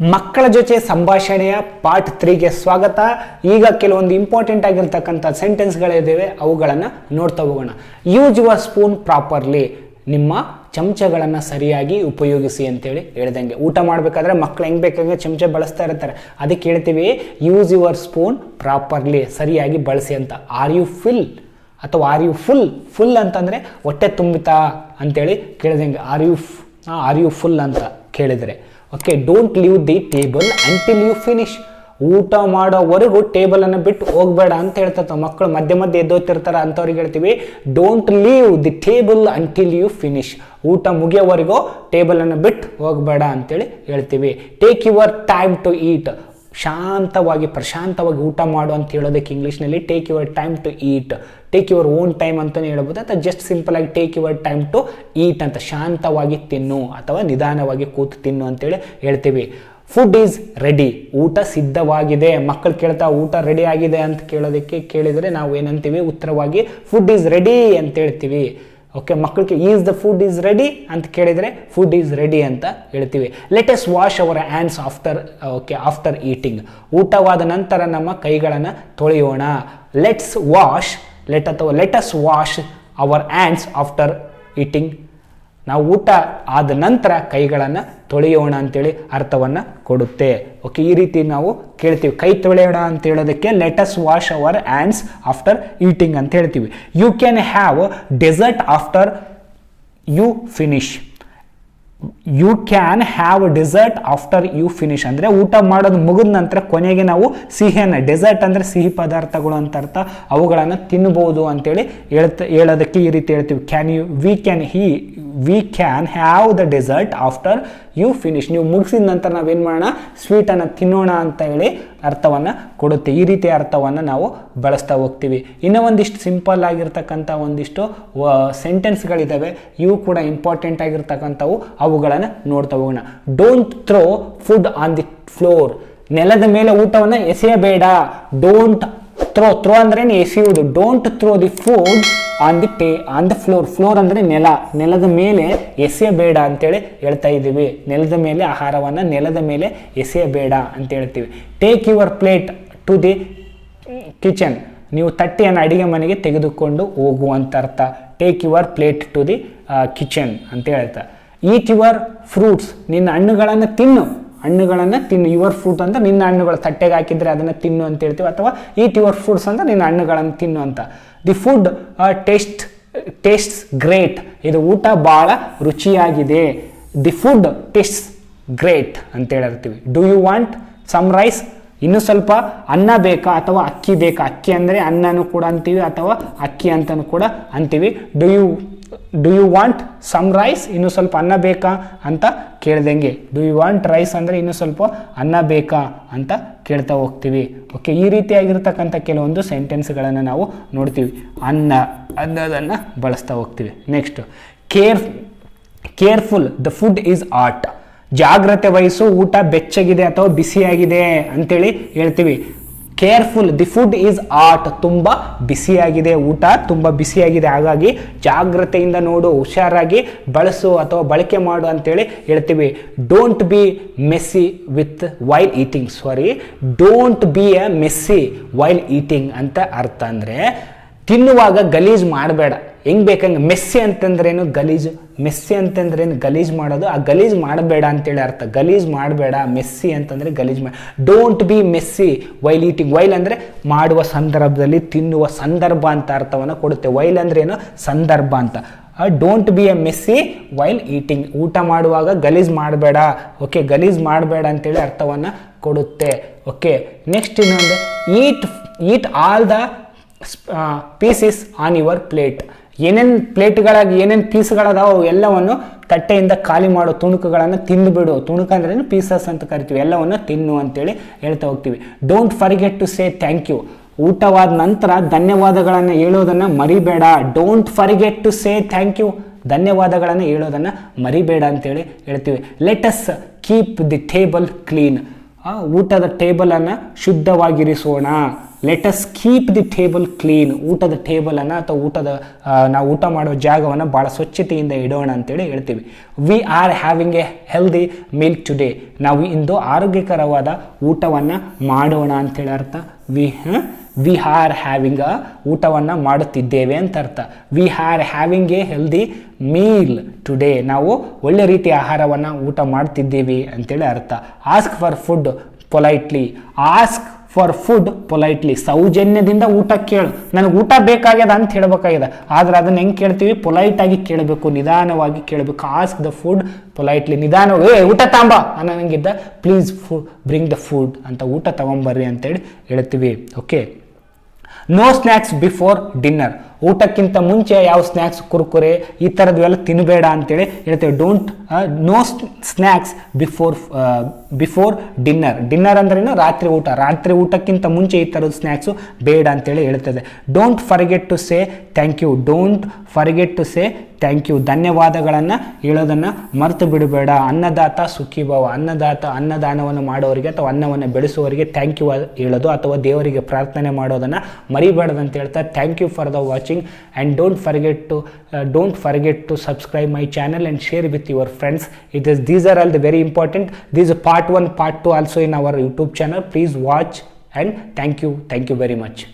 ಮಕ್ಕಳ ಜೊತೆ ಸಂಭಾಷಣೆಯ ಪಾರ್ಟ್ ತ್ರೀಗೆ ಸ್ವಾಗತ. ಈಗ ಕೆಲವೊಂದು ಇಂಪಾರ್ಟೆಂಟ್ ಆಗಿರ್ತಕ್ಕಂಥ ಸೆಂಟೆನ್ಸ್ಗಳಿದ್ದಾವೆ ಅವುಗಳನ್ನು ನೋಡ್ತಾ ಹೋಗೋಣ. ಯೂಸ್ ಯುವರ್ ಸ್ಪೂನ್ ಪ್ರಾಪರ್ಲಿ ನಿಮ್ಮ ಚಮಚಗಳನ್ನು ಸರಿಯಾಗಿ ಉಪಯೋಗಿಸಿ ಅಂತೇಳಿ ಹೇಳ್ದಂಗೆ. ಊಟ ಮಾಡಬೇಕಾದ್ರೆ ಮಕ್ಕಳು ಹೆಂಗೆ ಬೇಕಾದ್ರೆ ಚಮಚ ಬಳಸ್ತಾ ಇರ್ತಾರೆ. ಅದಕ್ಕೆ ಹೇಳ್ತೀವಿ ಯೂಸ್ ಯುವರ್ ಸ್ಪೂನ್ ಪ್ರಾಪರ್ಲಿ ಸರಿಯಾಗಿ ಬಳಸಿ ಅಂತ. ಆರ್ ಯು ಫಿಲ್ ಅಥವಾ ಆರ್ ಯು ಫುಲ್ ಫುಲ್ ಅಂತಂದರೆ ಹೊಟ್ಟೆ ತುಂಬಿತಾ ಅಂತೇಳಿ ಕೇಳಿದಂಗೆ. Are you are you full ಅಂತ ಕೇಳಿದರೆ. Okay don't leave the table until you finish ಊಟ ಮಾಡೋವರೆಗೂ ಟೇಬಲನ್ನು ಬಿಟ್ಟು ಹೋಗಬೇಡ ಅಂತ ಹೇಳ್ತಾ ಮಕ್ಕಳು ಮಧ್ಯೆ ಮಧ್ಯೆ ಎದ್ದೋತಿರ್ತಾರೆ ಅಂಥವ್ರಿಗೆ ಹೇಳ್ತೀವಿ don't leave the table until you finish ಊಟ ಮುಗಿಯೋವರೆಗೂ ಟೇಬಲನ್ನು ಬಿಟ್ಟು ಹೋಗಬೇಡ ಅಂತೇಳಿ ಹೇಳ್ತೀವಿ. Take your time to eat ಶಾಂತವಾಗಿ, ಪ್ರಶಾಂತವಾಗಿ ಊಟ ಮಾಡು ಅಂತ ಹೇಳೋದಕ್ಕೆ ಇಂಗ್ಲೀಷ್ನಲ್ಲಿ take your time to eat take your own time ಅಂತಲೇ ಹೇಳ್ಬೋದು. ಅಥವಾ ಜಸ್ಟ್ ಸಿಂಪಲ್ ಆಗಿ take your time to eat ಅಂತ, ಶಾಂತವಾಗಿ ತಿನ್ನು ಅಥವಾ ನಿಧಾನವಾಗಿ ಕೂತು ತಿನ್ನು ಅಂತೇಳಿ ಹೇಳ್ತೀವಿ. ಫುಡ್ ಈಸ್ ರೆಡಿ ಊಟ ಸಿದ್ಧವಾಗಿದೆ. ಮಕ್ಕಳು ಕೇಳ್ತಾ ಊಟ ರೆಡಿ ಆಗಿದೆ ಅಂತ ಕೇಳೋದಕ್ಕೆ ಕೇಳಿದರೆ ನಾವು ಏನಂತೀವಿ ಉತ್ತರವಾಗಿ ಫುಡ್ ಈಸ್ ರೆಡಿ ಅಂತ ಹೇಳ್ತೀವಿ. ಓಕೆ ಮಕ್ಕಳಿಗೆ is the food is ready ಅಂತ ಕೇಳಿದರೆ ಫುಡ್ ಈಸ್ ರೆಡಿ ಅಂತ ಹೇಳ್ತೀವಿ. Let us wash our hands after okay after eating ಊಟವಾದ ನಂತರ ನಮ್ಮ ಕೈಗಳನ್ನು ತೊಳೆಯೋಣ. ಲೆಟ್ಸ್ ವಾಶ್ ಲೆಟ್ ಅಥವಾ let us wash our hands after eating ನಾವು ಊಟ ಆದ ನಂತರ ಕೈಗಳನ್ನು ತೊಳೆಯೋಣ ಅಂತೇಳಿ ಅರ್ಥವನ್ನು ಕೊಡುತ್ತೆ. ಓಕೆ, ಈ ರೀತಿ ನಾವು ಕೇಳ್ತೀವಿ. ಕೈ ತೊಳೆಯೋಣ ಅಂತ ಹೇಳೋದಕ್ಕೆ let us wash our hands after eating ಅಂತ ಹೇಳ್ತೀವಿ. You can have dessert after you finish you can have dessert after you finish ಅಂದರೆ ಊಟ ಮಾಡೋದು ಮುಗಿದ ನಂತರ ಕೊನೆಗೆ ನಾವು ಸಿಹಿಯನ್ನು ಡೆಸರ್ಟ್ ಅಂದರೆ ಸಿಹಿ ಪದಾರ್ಥಗಳು ಅಂತ ಅರ್ಥ, ಅವುಗಳನ್ನು ತಿನ್ಬೋದು ಅಂತೇಳಿ ಹೇಳ್ತ, ಹೇಳೋದಕ್ಕೆ ಈ ರೀತಿ ಹೇಳ್ತೀವಿ. Can you we can he we can have the dessert after you finish ನೀವು ಮುಗಿಸಿದ ನಂತರ ನಾವೇನು ಮಾಡೋಣ? ಸ್ವೀಟನ್ನು ತಿನ್ನೋಣ ಅಂತ ಹೇಳಿ ಅರ್ಥವನ್ನು ಕೊಡುತ್ತೆ. ಈ ರೀತಿಯ ಅರ್ಥವನ್ನು ನಾವು ಬಳಸ್ತಾ ಹೋಗ್ತೀವಿ. ಇನ್ನೂ ಒಂದಿಷ್ಟು ಸಿಂಪಲ್ ಆಗಿರ್ತಕ್ಕಂಥ ಒಂದಿಷ್ಟು ಸೆಂಟೆನ್ಸ್ಗಳಿದ್ದಾವೆ ಇವು ಕೂಡ ಇಂಪಾರ್ಟೆಂಟ್ ಆಗಿರ್ತಕ್ಕಂಥವು. ಅವುಗಳನ್ನು ನೋಡ್ತಾ ಹೋಗೋಣ. Don't throw food on the floor ನೆಲದ ಮೇಲೆ ಊಟವನ್ನು ಎಸೆಯಬೇಡ. ಡೋಂಟ್ ಥ್ರೋ ಥ್ರೋ ಅಂದ್ರೆ ಎಸೆಯುವುದು? Don't throw the food on the tea on the floor floor ಅಂದರೆ ನೆಲ. ನೆಲದ ಮೇಲೆ ಎಸೆಯಬೇಡ ಅಂತೇಳಿ ಹೇಳ್ತಾ ಇದ್ದೀವಿ. ನೆಲದ ಮೇಲೆ ಆಹಾರವನ್ನು ನೆಲದ ಮೇಲೆ ಎಸೆಯಬೇಡ ಅಂತ ಹೇಳ್ತೀವಿ. Take your plate to the kitchen ನೀವು ತಟ್ಟೆಯನ್ನು ಅಡಿಗೆ ಮನೆಗೆ ತೆಗೆದುಕೊಂಡು ಹೋಗುವಂತ ಅರ್ಥ. Take your plate to the kitchen ಅಂತ ಹೇಳ್ತಾ. ಈಟ್ ಯುವರ್ ಫ್ರೂಟ್ಸ್ ನಿನ್ನ ಹಣ್ಣುಗಳನ್ನು ತಿನ್ನು. ಹಣ್ಣುಗಳನ್ನು ತಿನ್ನು. ಯುವರ್ ಫ್ರೂಟ್ ಅಂತ ನಿನ್ನ ಹಣ್ಣುಗಳು ತಟ್ಟೆಗೆ ಹಾಕಿದರೆ ಅದನ್ನು ತಿನ್ನು ಅಂತ ಹೇಳ್ತೀವಿ. ಅಥವಾ ಈಟ್ ಯುವರ್ ಫ್ರೂಟ್ಸ್ ಅಂತ ನಿನ್ನ ಹಣ್ಣುಗಳನ್ನು ತಿನ್ನು ಅಂತ. The food taste tastes great ಇದು ಊಟ ಭಾಳ ರುಚಿಯಾಗಿದೆ. ದಿ ಫುಡ್ ಟೇಸ್ಟ್ಸ್ ಗ್ರೇಟ್ ಅಂತ ಹೇಳಿರ್ತೀವಿ. Do you want some rice ಇನ್ನೂ ಸ್ವಲ್ಪ ಅನ್ನ ಬೇಕಾ ಅಥವಾ ಅಕ್ಕಿ ಬೇಕಾ? ಅಕ್ಕಿ ಅಂದರೆ ಅನ್ನನೂ ಕೂಡ ಅಂತೀವಿ ಅಥವಾ ಅಕ್ಕಿ ಅಂತನೂ ಕೂಡ ಅಂತೀವಿ. Do you do you want some rice ಇನ್ನು ಸ್ವಲ್ಪ ಅನ್ನ ಬೇಕಾ ಅಂತ ಕೇಳ್ದಂಗೆ. ಡು ಯು ವಾಂಟ್ ರೈಸ್ ಅಂದರೆ ಇನ್ನು ಸ್ವಲ್ಪ ಅನ್ನ ಬೇಕಾ ಅಂತ ಕೇಳ್ತಾ ಹೋಗ್ತೀವಿ. ಓಕೆ ಈ ರೀತಿಯಾಗಿರ್ತಕ್ಕಂಥ ಕೆಲವೊಂದು ಸೆಂಟೆನ್ಸ್ಗಳನ್ನು ನಾವು ನೋಡ್ತೀವಿ. ಅನ್ನ, ಅನ್ನೋದನ್ನು ಬಳಸ್ತಾ ಹೋಗ್ತೀವಿ. Next care careful the food is hot ಜಾಗ್ರತೆ ವಹಿಸು, ಊಟ ಬೆಚ್ಚಗಿದೆ ಅಥವಾ ಬಿಸಿಯಾಗಿದೆ ಅಂತೇಳಿ ಹೇಳ್ತೀವಿ. Careful the food is hot ತುಂಬ ಬಿಸಿಯಾಗಿದೆ, ಊಟ ತುಂಬ ಬಿಸಿಯಾಗಿದೆ. ಹಾಗಾಗಿ ಜಾಗ್ರತೆಯಿಂದ ನೋಡು, ಹುಷಾರಾಗಿ ಬಳಸು ಅಥವಾ ಬಳಕೆ ಮಾಡು ಅಂತೇಳಿ ಹೇಳ್ತೀವಿ. Don't be messy with while eating sorry don't be a messy while eating ಅಂತ ಅರ್ಥ ಅಂದರೆ ತಿನ್ನುವಾಗ ಗಲೀಜು ಮಾಡಬೇಡ. ಹೆಂಗ್ ಬೇಕಂಗೆ ಮೆಸ್ಸಿ ಅಂತಂದ್ರೇನು ಗಲೀಜು, ಮೆಸ್ಸಿ ಅಂತಂದ್ರೇನು ಗಲೀಜ್ ಮಾಡೋದು, ಆ ಗಲೀಜ್ ಮಾಡಬೇಡ ಅಂತೇಳಿ ಅರ್ಥ. ಗಲೀಜ್ ಮಾಡಬೇಡ, ಮೆಸ್ಸಿ ಅಂತಂದರೆ ಗಲೀಜ್ ಮಾಡಿ don't be messy while eating while ಅಂದರೆ ಮಾಡುವ ಸಂದರ್ಭದಲ್ಲಿ ತಿನ್ನುವ ಸಂದರ್ಭ ಅಂತ ಅರ್ಥವನ್ನು ಕೊಡುತ್ತೆ. ವೈಲ್ ಅಂದ್ರೆ ಏನು? ಸಂದರ್ಭ ಅಂತ. Don't be a messy while eating ಊಟ ಮಾಡುವಾಗ ಗಲೀಜ್ ಮಾಡಬೇಡ. ಓಕೆ ಗಲೀಜ್ ಮಾಡಬೇಡ ಅಂತೇಳಿ ಅರ್ಥವನ್ನು ಕೊಡುತ್ತೆ. ಓಕೆ ನೆಕ್ಸ್ಟ್ ಇನ್ನೊಂದು eat eat all the pieces on your plate ಏನೇನು ಪ್ಲೇಟ್ಗಳಾಗಿ, ಏನೇನು ಪೀಸ್ಗಳದಾವ, ಎಲ್ಲವನ್ನು ತಟ್ಟೆಯಿಂದ ಖಾಲಿ ಮಾಡೋ ತುಣುಕುಗಳನ್ನು ತಿಂದುಬಿಡು ತುಣುಕು ಅಂದ್ರೆ ಪೀಸಸ್ ಅಂತ ಕರಿತೀವಿ. ಎಲ್ಲವನ್ನು ತಿನ್ನು ಅಂತೇಳಿ ಹೇಳ್ತಾ ಹೋಗ್ತೀವಿ. Don't forget to say thank you ಊಟವಾದ ನಂತರ ಧನ್ಯವಾದಗಳನ್ನು ಹೇಳೋದನ್ನು ಮರಿಬೇಡ. Don't forget to say thank you ಧನ್ಯವಾದಗಳನ್ನು ಹೇಳೋದನ್ನು ಮರಿಬೇಡ ಅಂತೇಳಿ ಹೇಳ್ತೀವಿ. Let us keep the table clean ಊಟದ ಟೇಬಲನ್ನು ಶುದ್ಧವಾಗಿರಿಸೋಣ. Let us keep the table clean ಊಟದ ಟೇಬಲನ್ನು ಅಥವಾ ಊಟದ ನಾವು ಊಟ ಮಾಡೋ ಜಾಗವನ್ನು ಭಾಳ ಸ್ವಚ್ಛತೆಯಿಂದ ಇಡೋಣ ಅಂತೇಳಿ ಹೇಳ್ತೀವಿ. We are having a healthy meal today ನಾವು ಇಂದು ಆರೋಗ್ಯಕರವಾದ ಊಟವನ್ನು ಮಾಡೋಣ ಅಂತೇಳಿ ಅರ್ಥ. We we are having a ಊಟವನ್ನು ಮಾಡುತ್ತಿದ್ದೇವೆ ಅಂತ ಅರ್ಥ. We are having a healthy meal today ನಾವು ಒಳ್ಳೆ ರೀತಿಯ ಆಹಾರವನ್ನು ಊಟ ಮಾಡ್ತಿದ್ದೀವಿ ಅಂತೇಳಿ ಅರ್ಥ. Ask for food politely ask for food politely ಸೌಜನ್ಯದಿಂದ ಊಟ ಕೇಳು. ನನಗೆ ಊಟ ಬೇಕಾಗ್ಯದ ಅಂತ ಹೇಳ್ಬೇಕಾಗ್ಯದ. ಆದ್ರೆ ಅದನ್ನ ಹೆಂಗೆ ಕೇಳ್ತೀವಿ? ಪೊಲೈಟ್ ಆಗಿ ಕೇಳಬೇಕು, ನಿಧಾನವಾಗಿ ಕೇಳಬೇಕು. ಆಸ್ಕ್ ದ ಫುಡ್ ಪೊಲೈಟ್ಲಿ ನಿಧಾನವಾಗಿ ಏ, ಊಟ ತಾಂಬ ಅನ್ನಂಗಿದ್ದ ಪ್ಲೀಸ್ ಫು ಬ್ರಿಂಗ್ ದ ಫುಡ್ ಅಂತ ಊಟ ತಗೊಂಬರ್ರಿ ಅಂತೇಳಿ ಹೇಳ್ತೀವಿ. Okay no snacks before dinner ಊಟಕ್ಕಿಂತ ಮುಂಚೆ ಯಾವ ಸ್ನ್ಯಾಕ್ಸ್ ಕುರ್ಕುರೆ, ಈ ಥರದ್ವೆಲ್ಲ ತಿನ್ನಬೇಡ ಅಂತೇಳಿ ಹೇಳ್ತೇವೆ. Don't no snacks before before dinner dinner ಅಂದ್ರೇನು ರಾತ್ರಿ ಊಟ. ರಾತ್ರಿ ಊಟಕ್ಕಿಂತ ಮುಂಚೆ ಈ ಥರದ ಸ್ನ್ಯಾಕ್ಸು ಬೇಡ ಅಂತೇಳಿ ಹೇಳ್ತದೆ. Don't forget to say thank you don't forget to say thank you ಧನ್ಯವಾದಗಳನ್ನು ಹೇಳೋದನ್ನು ಮರೆತು ಬಿಡಬೇಡ. ಅನ್ನದಾತ ಸುಖಿಭವ ಅನ್ನದಾತ ಅನ್ನದಾನವನ್ನು ಮಾಡೋರಿಗೆ ಅಥವಾ ಅನ್ನವನ್ನು ಬೆಳೆಸುವವರಿಗೆ ಥ್ಯಾಂಕ್ ಯು ಹೇಳೋದು ಅಥವಾ ದೇವರಿಗೆ ಪ್ರಾರ್ಥನೆ ಮಾಡೋದನ್ನು ಮರಿಬೇಡದಂತ ಹೇಳ್ತಾ thank you for the and don't forget to uh, don't forget to subscribe my channel and share with your friends. It is these are all the very important. These part 1 part 2 also in our youtube channel. Please watch and thank you. Thank you very much.